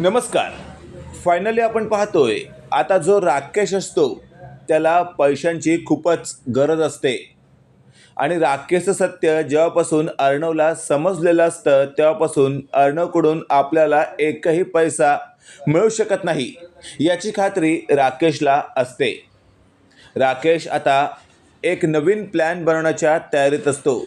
नमस्कार. फायनली आपण पाहतोय आता जो राकेश असतो त्याला पैशांची खूपच गरज असते. आणि राकेशचं सत्य जेव्हापासून अर्णवला समजलेलं असतं तेव्हापासून अर्णवकडून आपल्याला एकही पैसा मिळू शकत नाही याची खात्री राकेशला असते. राकेश आता एक नवीन प्लॅन बनवण्याच्या तयारीत असतो.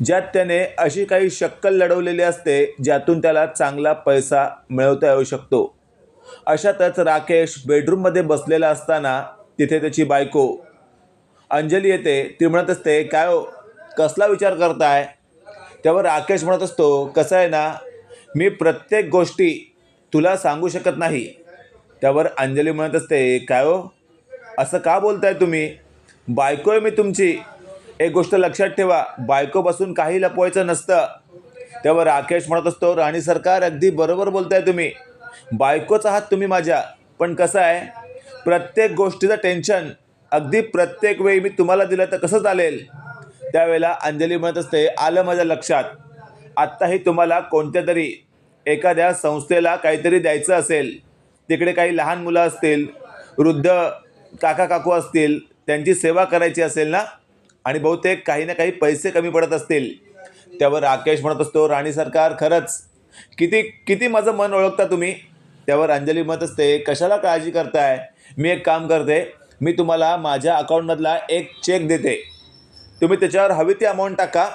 ज्यात त्याने अशी काही शक्कल लढवलेली असते ज्यातून त्याला चांगला पैसा मिळवता येऊ शकतो. अशातच राकेश बेडरूममध्ये बसलेला असताना तिथे त्याची बायको अंजली येते. ती म्हणत असते काय हो कसला विचार करताय? त्यावर राकेश म्हणत असतो कसं आहे ना मी प्रत्येक गोष्टी तुला सांगू शकत नाही. त्यावर अंजली म्हणत असते काय हो असं का बोलताय तुम्ही? बायको आहे मी तुमची. एक गोष्ट लक्षात ठेवा बायकोपासून काही लपवायचं नसतं. तेव्हा राकेश म्हणत असतो राणी सरकार अगदी बरोबर बोलताय तुम्ही. बायकोच आहात तुम्ही माझ्या. पण कसं आहे प्रत्येक गोष्टीचं टेन्शन अगदी प्रत्येक वेळी मी तुम्हाला दिलं तर कसं चालेल? त्यावेळेला अंजली म्हणत असते आलं माझ्या लक्षात. आत्ताही तुम्हाला कोणत्या तरी एखाद्या संस्थेला काहीतरी द्यायचं असेल. तिकडे काही लहान मुलं असतील वृद्ध काका काकू असतील त्यांची सेवा करायची असेल ना आणि बहुतेक काही ना काही पैसे कमी पडत असतील. त्यावर राकेश म्हणत असतो राणी सरकार खरंच. किती किती माझं मन ओळखता तुम्ही? त्यावर अंजली म्हणत असते कशाला काळजी करताय? मी एक काम करते. मी तुम्हाला माझ्या अकाउंटमधला एक चेक देते. तुम्ही त्याच्यावर हवी ती अमाऊंट टाका.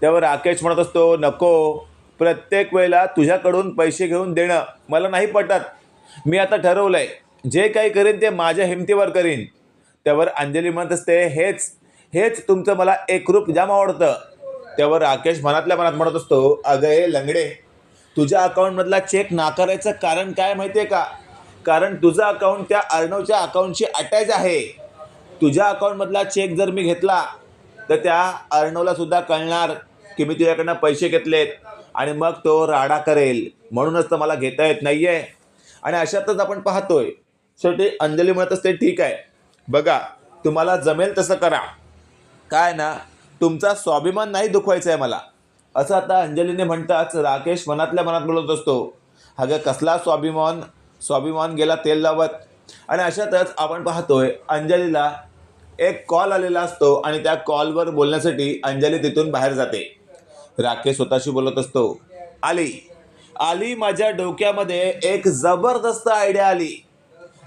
त्यावर राकेश म्हणत असतो नको. प्रत्येक वेळेला तुझ्याकडून पैसे घेऊन देणं मला नाही पटत. मी आता ठरवलं आहे जे काही करीन ते माझ्या हिमतीवर करीन. त्यावर अंजली म्हणत असते हेच हेच तुमचं मला एकरूप जाम आवडतं. त्यावर राकेश मनातल्या मनात म्हणत असतो अगं हे लंगडे तुझ्या अकाउंटमधला चेक नाकारायचं कारण काय माहिती आहे का? कारण तुझं अकाउंट त्या अर्णवच्या अकाउंटशी अटॅच आहे. तुझ्या अकाउंटमधला चेक जर मी घेतला तर त्या अर्णवलासुद्धा कळणार की मी तुझ्याकडनं पैसे घेतलेत आणि मग तो राडा करेल. म्हणूनच तर मला घेता येत नाही आहे आणि अशातच आपण पाहतोय शेवटी अंजली म्हणत असते ठीक आहे बघा तुम्हाला जमेल तसं करा. काय ना तुमचा स्वाभिमान नाही दुखवायचा आहे मला. असं आता अंजलीने म्हणताच राकेश मनातल्या मनात बोलत असतो. अगं कसला स्वाभिमान? स्वाभिमान गेला तेल लावत. आणि अशातच आपण पाहतोय अंजलीला एक कॉल आलेला असतो आणि त्या कॉलवर बोलण्यासाठी अंजली तिथून बाहेर जाते. राकेश स्वतःशी बोलत असतो आली आली माझ्या डोक्यामध्ये एक जबरदस्त आयडिया आली.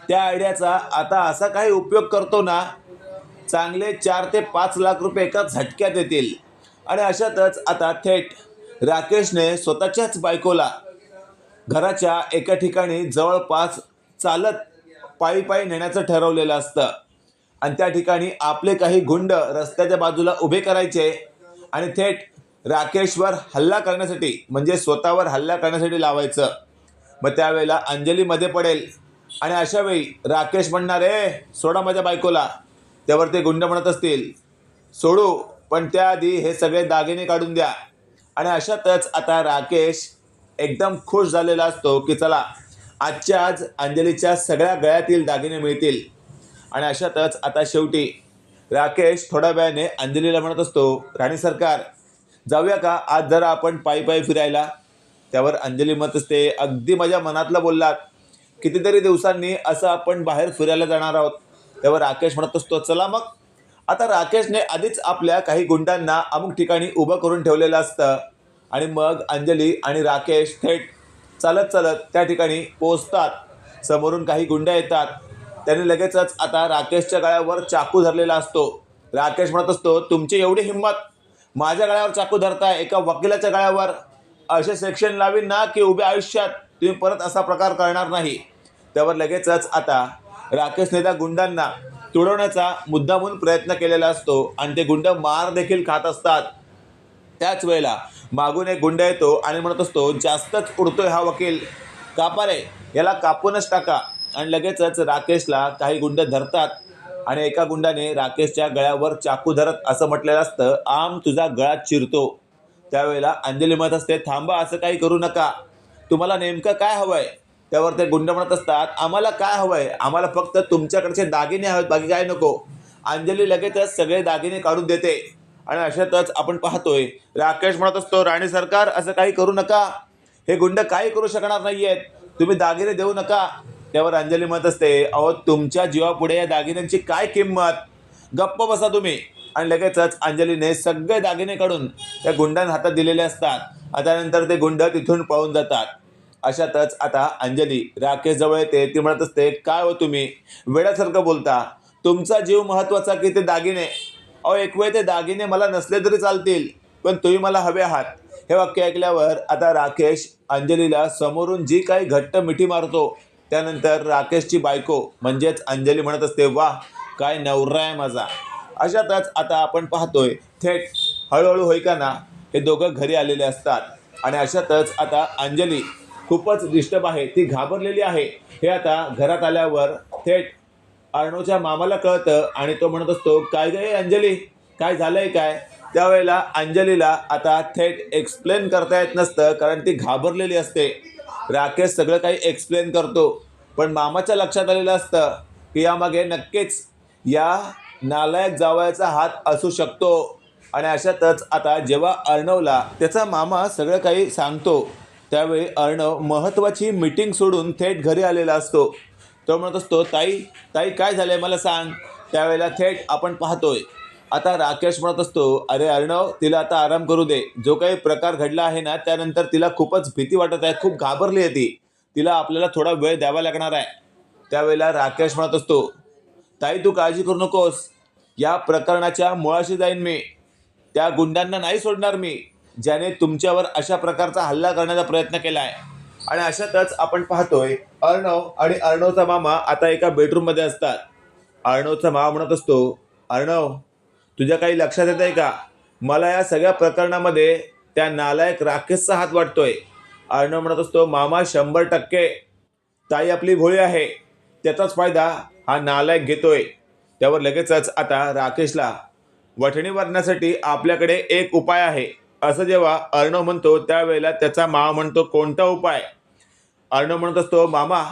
त्या आयडियाचा आता असा काही उपयोग करतो ना चांगले चार ते पाच लाख रुपये एका झटक्यात येतील. आणि अशातच आता थेट राकेशने स्वतःच्याच बायकोला घराच्या एका ठिकाणी जवळपास चालत पायी पायी नेण्याचं ठरवलेलं असतं. आणि त्या ठिकाणी आपले काही गुंड रस्त्याच्या बाजूला उभे करायचे आणि थेट राकेशवर हल्ला करण्यासाठी म्हणजे स्वतःवर हल्ला करण्यासाठी लावायचं. मग त्यावेळेला अंजलीमध्ये पडेल. आणि अशावेळी राकेश म्हणणार ए सोडा माझ्या बायकोला. त्यावर ते गुंड म्हणत असतील. सोडू पण त्याआधी हे सगळे दागिने काढून द्या. आणि अशातच आता राकेश एकदम खुश झालेला असतो की चला आजच्या आज अंजलीच्या सगळ्या गळ्यातील दागिने मिळतील. आणि अशातच आता शेवटी राकेश थोड्या वेळाने अंजलीला म्हणत असतो राणी सरकार जाऊया का? आज जरा आपण पायी पायी फिरायला. त्यावर अंजली म्हणत असते अगदी माझ्या मनातलं बोललात. कितीतरी दिवसांनी असं आपण बाहेर फिरायला जाणार आहोत. त्यावर राकेश म्हणत असतो चला मग. आता राकेशने आधीच आपल्या काही गुंडांना अमुक ठिकाणी उभं करून ठेवलेलं असतं. आणि मग अंजली आणि राकेश थेट चालत चालत त्या ठिकाणी पोचतात समोरून काही गुंड येतात. त्याने लगेचच आता राकेशच्या गळ्यावर चाकू धरलेला असतो. राकेश म्हणत असतो तुमची एवढी हिंमत. माझ्या गळ्यावर चाकू धरताय एका वकिलाच्या गळ्यावर. असे सेक्शन लावीन ना की उभ्या आयुष्यात. तुम्ही परत असा प्रकार करणार नाही. त्यावर लगेचच आता राकेशने त्या गुंडांना तुडवण्याचा मुद्दामून प्रयत्न केलेला असतो आणि ते गुंड मार देखील खात असतात. त्याच वेळेला मागून एक गुंड येतो आणि म्हणत असतो जास्तच उडतोय हा वकील. कापा रे याला कापूनच टाका. आणि लगेचच राकेशला काही गुंड धरतात आणि एका गुंडाने राकेशच्या गळ्यावर चाकू धरत असं म्हटलेलं असतं आम तुझा गळा चिरतो. त्यावेळेला अंजली म्हणत असते थांबा असं काही करू नका. तुम्हाला नेमकं काय हवंय? त्यावर ते गुंड म्हणत असतात आम्हाला काय हवंय? आम्हाला फक्त तुमच्याकडचे दागिने हवेत बाकी काय नको. अंजली लगेचच सगळे दागिने काढून देते. आणि अशातच आपण पाहतोय राकेश म्हणत असतो राणी सरकार असं काही करू नका. हे गुंड काही करू शकणार नाही आहेत तुम्ही दागिने देऊ नका. त्यावर अंजली म्हणत असते अहो तुमच्या जीवापुढे या दागिन्यांची काय किंमत? गप्प बसा तुम्ही. आणि लगेचच अंजलीने सगळे दागिने काढून त्या गुंडांना हातात दिलेले असतात. त्यानंतर ते गुंड तिथून पळून जातात. अशातच आता अंजली राकेशजवळ येते. ती म्हणत असते काय हो तुम्ही? वेड्यासारखं बोलता. तुमचा जीव महत्त्वाचा की ते दागिने? अहो एक वेळ ते दागिने मला नसले तरी चालतील पण तुम्ही मला हवे आहात. हे वाक्य ऐकल्यावर आता राकेश अंजलीला समोरून जी काही घट्ट मिठी मारतो त्यानंतर राकेशची बायको म्हणजेच अंजली म्हणत असते वा काय नवरा आहे माझा. अशातच आता आपण पाहतोय थेट हळूहळू होई का ना हे दोघं घरी आलेले असतात. आणि अशातच आता अंजली खूपच डिस्टर्ब आहे ती घाबरलेली आहे. हे आता घरात आल्यावर थेट अर्णवच्या मामाला कळतं आणि तो म्हणत असतो काय गे अंजली? काय झालंय काय? त्यावेळेला अंजलीला आता थेट एक्सप्लेन करता येत नसतं कारण ती घाबरलेली असते. राकेश सगळं काही एक्सप्लेन करतो. पण मामाच्या लक्षात आलेलं असतं की यामागे नक्कीच या नालायक जावयाचा हात असू शकतो. आणि अशातच आता जेव्हा अर्णवला त्याचा मामा सगळं काही सांगतो त्यावेळी अर्णव महत्त्वाची मीटिंग सोडून थेट घरी आलेला असतो. तो म्हणत असतो ताई ताई काय झालं आहे मला सांग. त्यावेळेला थेट आपण पाहतोय. आता राकेश म्हणत असतो अरे अर्णव तिला आता आराम करू दे. जो काही प्रकार घडला आहे ना त्यानंतर तिला खूपच भीती वाटत आहे खूप घाबरली आहे ती. तिला आपल्याला थोडा वेळ द्यावा लागणार आहे. त्यावेळेला राकेश म्हणत असतो ताई तू काळजी करू नकोस. या प्रकरणाच्या मुळाशी जाईन मी. त्या गुंडांना नाही सोडणार मी. ज्याने तुमच्यावर अशा प्रकारचा हल्ला करण्याचा प्रयत्न केला आहे. आणि अशातच आपण पाहतोय अर्णव आणि अर्णवचा मामा आता एका बेडरूममध्ये असतात. अर्णवचा मामा म्हणत असतो अर्णव तुझ्या काही लक्षात येत आहे का? मला या सगळ्या प्रकरणामध्ये त्या नालायक राकेशचा हात वाटतोय. अर्णव म्हणत असतो मामा शंभर टक्के. ताई आपली भोळी आहे. त्याचाच फायदा हा नालायक घेतोय. त्यावर लगेचच आता राकेशला वठणी मारण्यासाठी आपल्याकडे एक उपाय आहे. असं जेव्हा अर्णव म्हणतो त्यावेळेला त्याचा मामा म्हणतो कोणता उपाय? अर्णव म्हणत असतो मामा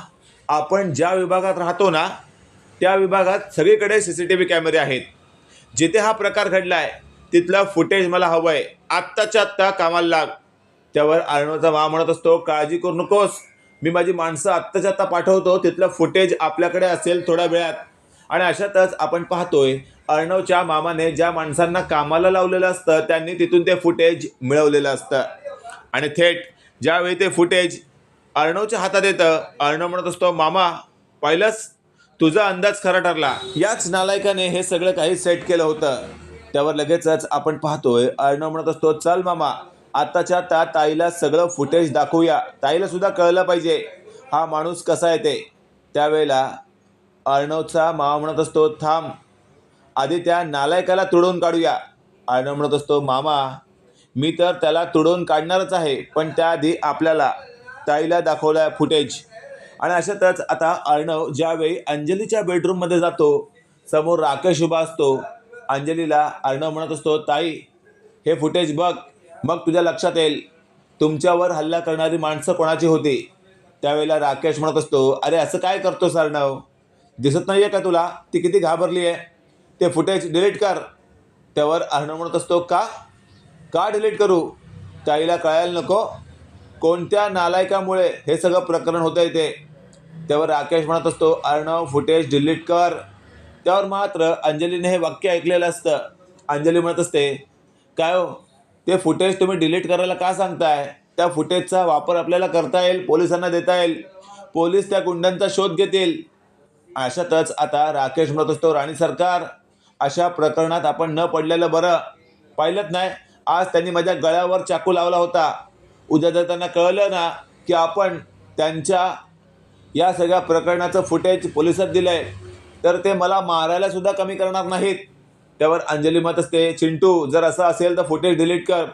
आपण ज्या विभागात राहतो ना त्या विभागात सगळीकडे सी सी टी व्ही कॅमेरे आहेत. जिथे हा प्रकार घडला आहे तिथलं फुटेज मला हवं आहे आत्ताच्या आत्ता कामाला लाग. त्यावर अर्णवचा मामा म्हणत असतो काळजी करू नकोस. मी माझी माणसं आत्ताच्या आत्ता पाठवतो. तिथलं फुटेज आपल्याकडे असेल थोड्या वेळात. आणि अशातच आपण पाहतोय अर्णवच्या मामाने ज्या माणसांना कामाला लावलेलं असतं त्यांनी तिथून ते फुटेज मिळवलेलं असतं. आणि थेट ज्यावेळी ते फुटेज अर्णवच्या हातात येतं अर्णव म्हणत असतो मामा पाहिलंच तुझा अंदाज खरा ठरला. याच नालायकाने हे सगळं काही सेट केलं होतं. त्यावर लगेचच आपण पाहतोय अर्णव म्हणत असतो चल मामा आत्ताच्या त्या ताईला सगळं फुटेज दाखवूया. ताईला सुद्धा कळलं पाहिजे हा माणूस कसा येते त्यावेळेला अर्णवचा मामा म्हणत असतो थांब आधी त्या नालायकाला तुडवून काढूया. अर्णव म्हणत असतो मामा मी तर त्याला तुडवून काढणारच आहे पण त्याआधी आपल्याला ताईला दाखवलं आहे फुटेज आणि अशातच आता अर्णव ज्यावेळी अंजलीच्या बेडरूममध्ये जातो समोर राकेश उभा असतो. अंजलीला अर्णव म्हणत असतो ताई हे फुटेज बघ मग तुझ्या लक्षात येईल. तुमच्यावर हल्ला करणारी माणसं कोणाची होती? त्यावेळेला राकेश म्हणत असतो अरे असं काय करतोस अर्णव दिसत नाही आहे का तुला? ती किती घाबरली आहे ते फुटेज डिलीट कर. त्यावर अर्णव म्हणत असतो का? का डिलीट करू? ताईला कळायला नको. कोणत्या नालायकामुळे हे सगळं प्रकरण होतं आहे ते? त्यावर राकेश म्हणत असतो अर्णव फुटेज डिलीट कर. त्यावर मात्र अंजलीने हे वाक्य ऐकलेलं असतं. अंजली म्हणत असते काय हो? ते फुटेज तुम्ही डिलीट करायला का सांगताय? त्या फुटेजचा वापर आपल्याला करता येईल पोलिसांना देता येईल. पोलीस त्या गुंडांचा शोध घेतील. अशातच आता राकेश म्हणत असतो राणी सरकार अशा प्रकरणात आपण न पडलेलं बरं. पाहिलंच नाही. आज त्यांनी माझ्या गळ्यावर चाकू लावला होता. उद्या जर त्यांना कळलं ना की आपण त्यांच्या या सगळ्या प्रकरणाचं फुटेज पोलिसात दिलं आहे तर ते मला मारायलासुद्धा कमी करणार नाहीत. त्यावर अंजली मत असते. चिंटू जर असं असेल तर फुटेज डिलीट कर.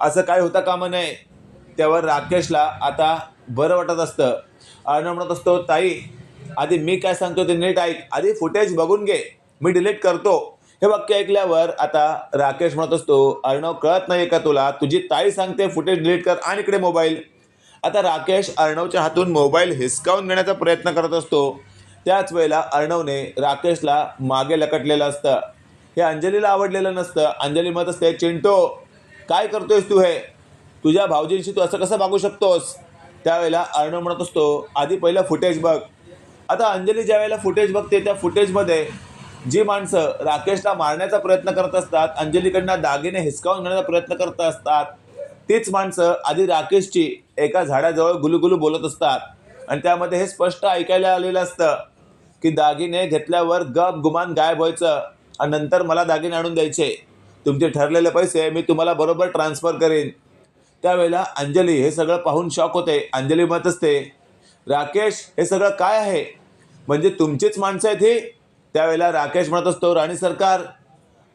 असं काय होता कामा नये. त्यावर राकेशला आता बरं वाटत असतं. अर्णव म्हणत असतो ताई आधी मी काय सांगतो ते नीट ऐक. आधी फुटेज बघून घे. मी डिलीट करतो. हे वाक्य ऐकल्यावर आता राकेश म्हणत असतो अर्णव कळत नाही का तुला? तुझी ताई सांगते फुटेज डिलीट कर आणि इकडे मोबाईल आता राकेश अर्णवच्या हातून मोबाईल हिसकावून घेण्याचा प्रयत्न करत असतो. त्याच वेळेला अर्णवने राकेशला मागे लकटलेलं असतं. हे अंजलीला आवडलेलं नसतं. अंजली म्हणत असते चिंटो काय करतोयस तू हे? तुझ्या भाऊजींशी तू असं कसं मागू शकतोस? त्यावेळेला अर्णव म्हणत असतो आधी पहिलं फुटेज बघ. आता अंजली ज्या वेळेला फुटेज बघते त्या फुटेजमध्ये जी माणसं राकेशला मारण्याचा प्रयत्न करत असतात अंजलीकडनं दागिने हिसकावून घेण्याचा प्रयत्न करत असतात तीच माणसं आधी राकेशची एका झाडाजवळ गुलुगुलू बोलत असतात. आणि त्यामध्ये हे स्पष्ट ऐकायला आलेलं असतं की दागिने घेतल्यावर गप गुमान गायब व्हायचं आणि नंतर मला दागिने आणून द्यायचे. तुमचे ठरलेले पैसे मी तुम्हाला बरोबर ट्रान्सफर करेन. त्यावेळेला अंजली हे सगळं पाहून शॉक होते. अंजली म्हणत असते राकेश हे सगळं काय आहे? म्हणजे तुमचीच माणसं आहेत ही? त्यावेळेला राकेश म्हणत असतो राणी सरकार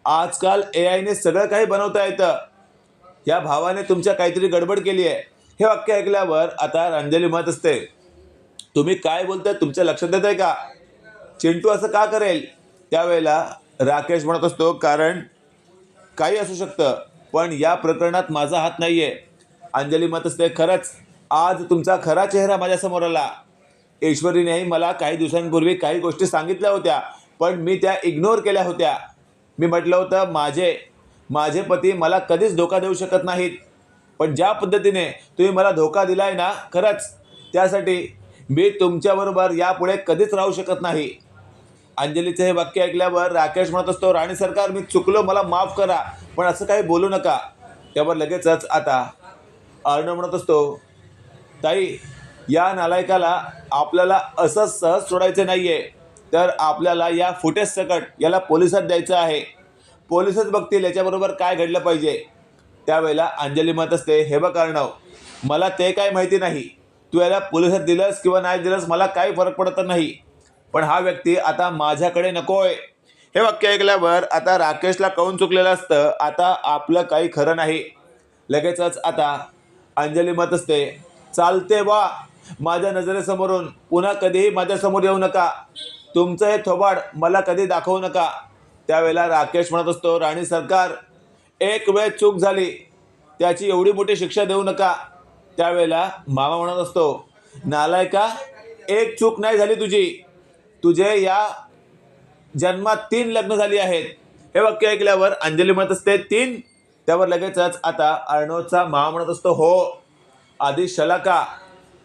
आजकाल ए आयने सगळं काही बनवता येतं. या भावाने तुमच्या काहीतरी गडबड केली आहे. हे वाक्य ऐकल्यावर आता अंजली म्हणत असते तुम्ही काय बोलताय तुमच्या लक्षात येत आहे का? चिंटू असं का करेल? त्यावेळेला राकेश म्हणत असतो कारण काही असू शकतं पण या प्रकरणात माझा हात नाही आहे अंजली म्हणत असते खरंच आज तुमचा खरा चेहरा माझ्यासमोर आला. ईश्वरीनेही मला काही दिवसांपूर्वी काही गोष्टी सांगितल्या होत्या. पण मी त्या इग्नोर केल्या होत्या. मी म्हटलं होतं माझे माझे पती मला कधीच धोका देऊ शकत नाहीत. पण ज्या पद्धतीने तुम्ही मला धोका दिला आहे ना खरंच त्यासाठी मी तुमच्याबरोबर यापुढे कधीच राहू शकत नाही. अंजलीचं हे वाक्य ऐकल्यावर राकेश म्हणत असतो राणी सरकार मी चुकलो मला माफ करा पण असं काही बोलू नका. त्यावर लगेचच आता अर्णव म्हणत असतो ताई या नालायकाला आपल्याला असं सहज सोडायचं नाही आहे तर आपल्याला या फुटेज सकट याला पोलिसात द्यायचं आहे. पोलिसच बघतील याच्याबरोबर काय घडलं पाहिजे. त्यावेळेला अंजली म्हणत असते हे बघ अर्णव मला ते काय माहिती नाही. तू याला पोलिसात दिलंस किंवा नाही दिलंस मला काही फरक पडत नाही. पण हा व्यक्ती आता माझ्याकडे नकोय. हे वाक्य ऐकल्यावर आता राकेशला कळून चुकलेलं असतं आता आपलं काही खरं नाही. लगेचच आता अंजली मत असते चालते वा माझ्या नजरेसमोरून. पुन्हा कधीही माझ्यासमोर येऊ नका. तुमचं हे थोबाड मला कधी दाखवू नका. त्यावेळेला राकेश म्हणत असतो राणी सरकार एक वेळ चूक झाली त्याची एवढी मोठी शिक्षा देऊ नका. त्यावेळेला मामा म्हणत असतो नालायका एक चूक नाही झाली तुझी. तुझे या जन्मात तीन लग्न झाली आहेत. हे वाक्य ऐकल्यावर अंजली म्हणत असते तीन. त्यावर लगेचच आता अर्णवचा मामा म्हणत असतो हो आधी शलाका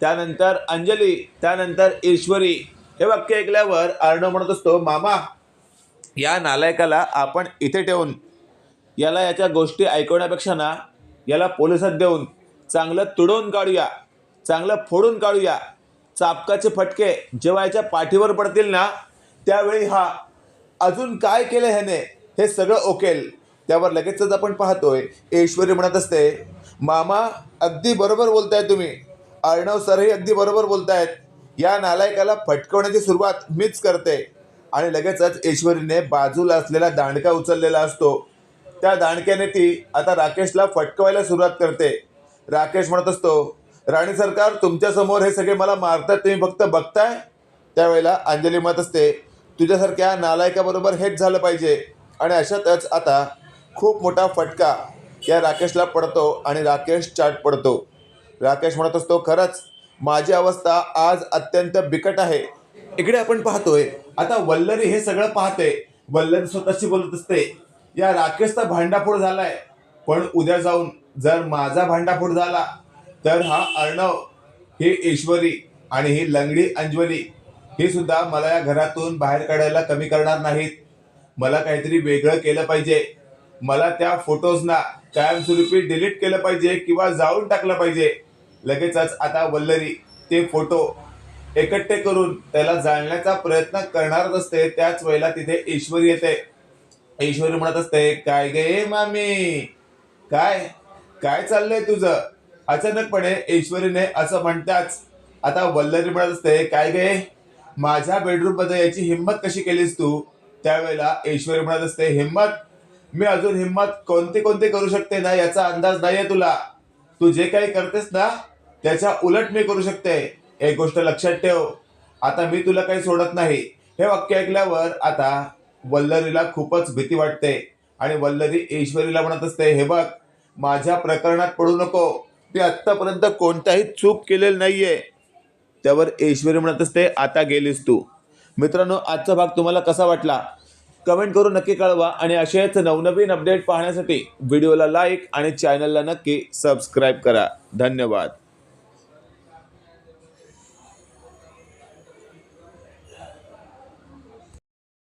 त्यानंतर अंजली त्यानंतर ईश्वरी. हे वाक्य ऐकल्यावर अर्णव म्हणत असतो मामा या नालायकाला आपण इथे ठेवून याला याच्या गोष्टी ऐकवण्यापेक्षा ना याला पोलिसात देऊन चांगलं तुडवून काढूया चांगलं फोडून काढूया. चापकाचे फटके जेव्हा याच्या पाठीवर पडतील ना त्यावेळी हा अजून काय केलं ह्याने हे सगळं ओकेल. त्यावर लगेचच आपण पाहतोय ऐश्वरी म्हणत असते मामा अगदी बरोबर बोलताय तुम्ही. अर्णव सरही अगदी बरोबर बोलतायत. या नालायकाला फटकवण्याची सुरुवात मीच करते. आणि लगेचच ईश्वरीने बाजूला असलेला दांडका उचललेला असतो. त्या दांडक्याने ती आता राकेशला फटकवायला सुरुवात करते. राकेश म्हणत असतो राणी सरकार तुमच्यासमोर हे सगळे मला मारतात तुम्ही फक्त बघताय? त्यावेळेला अंजली म्हणत असते तुझ्यासारख्या नालायकाबरोबर हेच झालं पाहिजे. आणि अशातच आता खूप मोठा फटका या राकेशला पडतो आणि राकेश चाट पडतो. राकेश म्हणत असतो खरंच माझी अवस्था आज अत्यंत बिकट आहे. इकडे आपण पाहतोय आता वल्लरी हे सगळं पाहते. वल्लरी स्वतःशी बोलत असते. या राकेशचा भांडाफोड झालाय. पण उद्या जाऊन जर माझा भांडाफोड झाला तर हा अर्णव ही ईश्वरी आणि ही लंगडी अंजवली ही सुद्धा मला या घरातून बाहेर काढायला कमी करणार नाहीत. मला काहीतरी वेगळं केलं पाहिजे. मला त्या फोटोजना कायमस्वरूपी डिलीट केलं पाहिजे किंवा जाळून टाकलं पाहिजे. लगेचच आता वल्लरी ते फोटो एकट्टे करून त्याला जाळण्याचा प्रयत्न करणारच असते त्याच वेळेला तिथे ईश्वरी येते. ईश्वरी म्हणत असते काय गे मामी? काय? काय चाललंय तुझं? अचानकपणे ईश्वरीने असं म्हणताच आता वल्लरी म्हणत असते काय गे? माझ्या बेडरूममध्ये याची हिंमत कशी केलीस तू? त्यावेळेला ईश्वरी म्हणत असते हिंमत? मी अजून हिंमत कोणती कोणती करू शकते ना? याचा अंदाज नाहीये तुला. तू जे काही करतेस ना त्याच्या उलट मी करू शकते. एक गोष्ट लक्षात ठेव. आता मी तुला काही सोडत नाही. हे वाक्य ऐकल्यावर आता वल्लरीला खूपच भीती वाटते. आणि वल्लरी ईश्वरीला म्हणत असते हे बघ माझ्या प्रकरणात पडू नको. मी आत्तापर्यंत कोणताही चूक केलेली नाहीये. त्यावर ईश्वरी म्हणत असते आता गेलीस तू. मित्रांनो आजचा भाग तुम्हाला कसा वाटला? कमेंट करून नक्की कळवा आणि असेच नवनवीन अपडेट पाहण्यासाठी व्हिडिओला लाईक आणि चॅनलला नक्की सबस्क्राईब करा. धन्यवाद.